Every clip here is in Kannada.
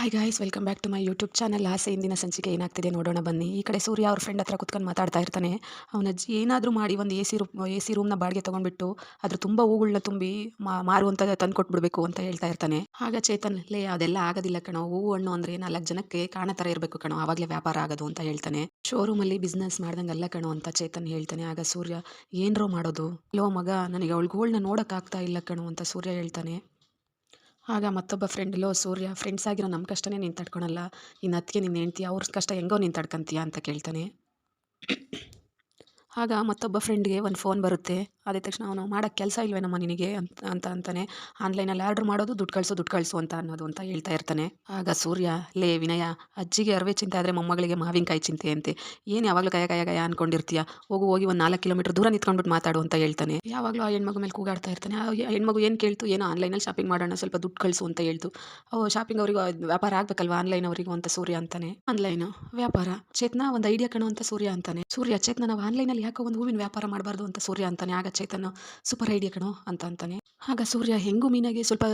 Hi guys welcome back to my YouTube channel ಆಸೆ ಇಂದಿನ ಸಂಚಿಕೆ ಏನಾಗ್ತಿದೆ ನೋಡೋಣ ಬನ್ನಿ. ಈ ಕಡೆ ಸೂರ್ಯ ಅವ್ರ ಫ್ರೆಂಡ್ ಹತ್ರ ಕುತ್ಕೊಂಡು ಮಾತಾಡ್ತಾ ಇರ್ತಾನೆ. ಅವನ ಅಜ್ಜಿ ಏನಾದರೂ ಮಾಡಿ ಒಂದು A C room A C ರೂಮ್ನ ಬಾಡಿಗೆ ತೊಗೊಂಡ್ಬಿಟ್ಟು ಅದ್ರ ತುಂಬ ಹೂಗಳನ್ನ ತುಂಬಿ ಮಾರುವಂಥ ತಂದು ಕೊಟ್ಬಿಡ್ಬೇಕು ಅಂತ ಹೇಳ್ತಾ ಇರ್ತಾನೆ. ಆಗ ಚೇತನ್, ಲೇ, ಅದೆಲ್ಲ ಆಗೋದಿಲ್ಲ ಕಣೋ. ಹೂವು, ಹಣ್ಣು ಅಂದರೆ ನಾಲ್ಕು ಜನಕ್ಕೆ ಕಾಣೋ ಥರ ಇರಬೇಕು ಕಣೋ. ಆವಾಗಲೇ ವ್ಯಾಪಾರ ಆಗೋದು ಅಂತ ಹೇಳ್ತಾನೆ. ಶೋರೂಮಲ್ಲಿ ಬಿಸ್ನೆಸ್ ಮಾಡ್ದಂಗೆ ಅಲ್ಲ ಕಣೋ ಅಂತ ಚೇತನ್ ಹೇಳ್ತಾನೆ. ಆಗ ಸೂರ್ಯ, ಏನರೋ ಮಾಡೋದು? ಲೋ ಮಗ, ನನಗೆ ಅವಳುಗಳ್ನ ನೋಡೋಕ್ಕಾಗ್ತಾ ಇಲ್ಲ ಕಣೋ ಅಂತ ಸೂರ್ಯ ಹೇಳ್ತಾನೆ. ಆಗ ಮತ್ತೊಬ್ಬ ಫ್ರೆಂಡ್ ಲೋ, ಸೂರ್ಯ ಫ್ರೆಂಡ್ಸ್ ಆಗಿರೋ ನಮ್ಮ ಕಷ್ಟನೇ ನೀನು ತಡ್ಕೊಳಲ್ಲ. ನಿನ್ನ ಅತ್ತಿಗೆ ನಿನ್ನ ಹೆಂಡ್ತಿ, ಅವ್ರ ಕಷ್ಟ ಹೆಂಗೋ ನೀನು ತಡ್ಕೊಂತೀಯ? ಅಂತ ಕೇಳ್ತಾನೆ. ಆಗ ಮತ್ತೊಬ್ಬ ಫ್ರೆಂಡ್ಗೆ ಒಂದು ಫೋನ್ ಬರುತ್ತೆ. ಅದೇ ತಕ್ಷಣ ಅವನು ಮಾಡೋಕ್ಕೆ ಕೆಲಸ ಇಲ್ವೇನಮ್ಮ ನಿನಗೆ? ಅಂತ ಅಂತ ಅಂತಾನೆ. ಆನ್ಲೈನಲ್ಲಿ ಆರ್ಡ್ರ್ ಮಾಡೋದು, ದುಡ್ಡು ಕಳಿಸು ದುಡ್ಡು ಕಳಿಸು ಅಂತ ಅನ್ನೋದು ಅಂತ ಹೇಳ್ತಾ ಇರ್ತಾನೆ. ಆಗ ಸೂರ್ಯ, ಲೇ ವಿನಯ, ಅಜ್ಜಿಗೆ ಅರವೆ ಚಿಂತೆ ಆದರೆ ಮೊಮ್ಮಗಳಿಗೆ ಮಾವಿನಕಾಯಿ ಚಿಂತೆ ಅಂತೆ. ಏನು ಯಾವಾಗಲೂ ಕಯ ಕಯ ಕಯ ಅನ್ಕೊಂಡಿರ್ತೀಯ? ಹೋಗು, ಹೋಗಿ ಒಂದು ನಾಲ್ಕು ಕಿಲೋಮೀಟರ್ ದೂರ ನಿಂತ್ಕೊಂಡ್ಬಿಟ್ಟು ಮಾತಾಡು ಅಂತ ಹೇಳ್ತಾನೆ. ಯಾವಾಗಲೂ ಆ ಹೆಣ್ಮಗು ಮೇಲೆ ಕೂಗಾಡ್ತಾ ಇರ್ತಾನೆ. ಆ ಹೆಣ್ಮಗು ಏನು ಕೇಳ್ತು? ಏನೋ ಆನ್ಲೈನಲ್ಲಿ ಶಾಪಿಂಗ್ ಮಾಡೋಣ, ಸ್ವಲ್ಪ ದುಡ್ಡು ಕಳಿಸು ಅಂತ ಹೇಳ್ತು. ಓ ಶಾಪಿಂಗ್ ಅವರಿಗೂ, ವ್ಯಾಪಾರ ಆಗಬೇಕಲ್ವ? ಆನ್ಲೈನ್ ಅವರಿಗೂ ಅಂತ ಸೂರ್ಯ ಅಂತಾನೆ. ಆನ್ಲೈನ್ ವ್ಯಾಪಾರ? ಚೇತನ, ಒಂದು ಐಡಿಯಾ ಕಣೋ ಅಂತ ಸೂರ್ಯ ಅಂತಾನೆ. ಸೂರ್ಯ, ಚೇತನ, ನಾವು ಆನ್ಲೈನಲ್ಲಿ ಯಾಕೋ ಒಂದು ಹೂವಿನ ವ್ಯಾಪಾರ ಮಾಡಬಾರ್ದು ಅಂತ ಸೂರ್ಯ ಅಂತಾನೆ, ಆಗ ಚೈತನ್ಯ ಸೂಪರ್ ಐಡಿಯಾ ಕಣೋ ಅಂತ ಅಂತಾನೆ. ಆಗ ಸೂರ್ಯ ಹೆಂಗು ಮೀನಾಗೆ ಸ್ವಲ್ಪ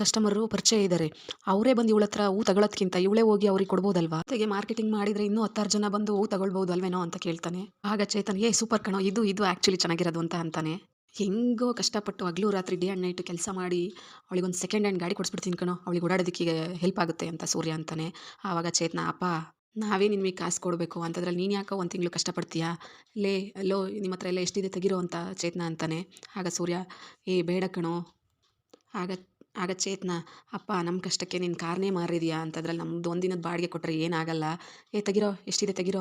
ಕಸ್ಟಮರು ಪರಿಚಯ ಇದ್ದಾರೆ ಅವರೇ ಬಂದು ಇವಳತ್ರ ಹೂ ತಗೊಳ್ಳೋದ್ಕಿಂತ ಇವಳೇ ಹೋಗಿ ಅವ್ರಿಗೆ ಕೊಡ್ಬೋದಲ್ವಾ? ಜೊತೆಗೆ ಮಾರ್ಕೆಟಿಂಗ್ ಮಾಡಿದರೆ ಇನ್ನೂ ಹತ್ತಾರು ಜನ ಬಂದು ಹೂ ತಗೊಳ್ಬೋದು ಅಲ್ವೇನೋ ಅಂತ ಕೇಳ್ತಾನೆ. ಆಗ ಚೇತನ್ ಏ ಸೂಪರ್ ಕಣೋ, ಇದು ಇದು ಆ್ಯಕ್ಚುಲಿ ಚೆನ್ನಾಗಿರೋದು ಅಂತ ಅಂತಾನೆ. ಹೆಂಗೋ ಕಷ್ಟಪಟ್ಟು ಹಗಲು ರಾತ್ರಿ ಡೇ ಆ್ಯಂಡ್ ನೈಟ್ ಕೆಲಸ ಮಾಡಿ ಅವಳಿಗೊಂದು ಸೆಕೆಂಡ್ ಹ್ಯಾಂಡ್ ಗಾಡಿ ಕೊಡಿಸ್ಬಿಡ್ತೀನಿ ಕಣೋ, ಅವಳಿಗೆ ಓಡಾಡೋದಕ್ಕೆ ಹೆಲ್ಪ್ ಆಗುತ್ತೆ ಅಂತ ಸೂರ್ಯ ಅಂತಾನೆ. ಆವಾಗ ಚೇತನ ಅಪ್ಪ ನಾವೇ ನಿನಗೆ ಕಾಸು ಕೊಡಬೇಕು ಅಂತದ್ರಲ್ಲಿ ನೀನು ಯಾಕೋ ಒಂದು ತಿಂಗಳು ಕಷ್ಟಪಡ್ತೀಯಾ? ಲೇ ಅಲ್ಲೋ ನಿಮ್ಮ ಹತ್ರ ಎಲ್ಲ ಎಷ್ಟಿದೆ ತೆಗಿರೋ ಅಂತ ಚೇತನ ಅಂತಾನೆ. ಆಗ ಸೂರ್ಯ, ಏ, ಬೇಡ ಕಣೋ. ಆಗ ಆಗ ಚೇತನ, ಅಪ್ಪ ನಮ್ಮ ಕಷ್ಟಕ್ಕೆ ನಿನ್ನ ಕಾರ್ನೇ ಮಾರಿದೀಯಾ ಅಂತದ್ರಲ್ಲಿ ನಮ್ಮದು ಒಂದಿನದ ಬಾಡಿಗೆ ಕೊಟ್ಟರೆ ಏನಾಗಲ್ಲ. ಏ, ತೆಗಿರೋ, ಎಷ್ಟಿದೆ ತೆಗಿರೋ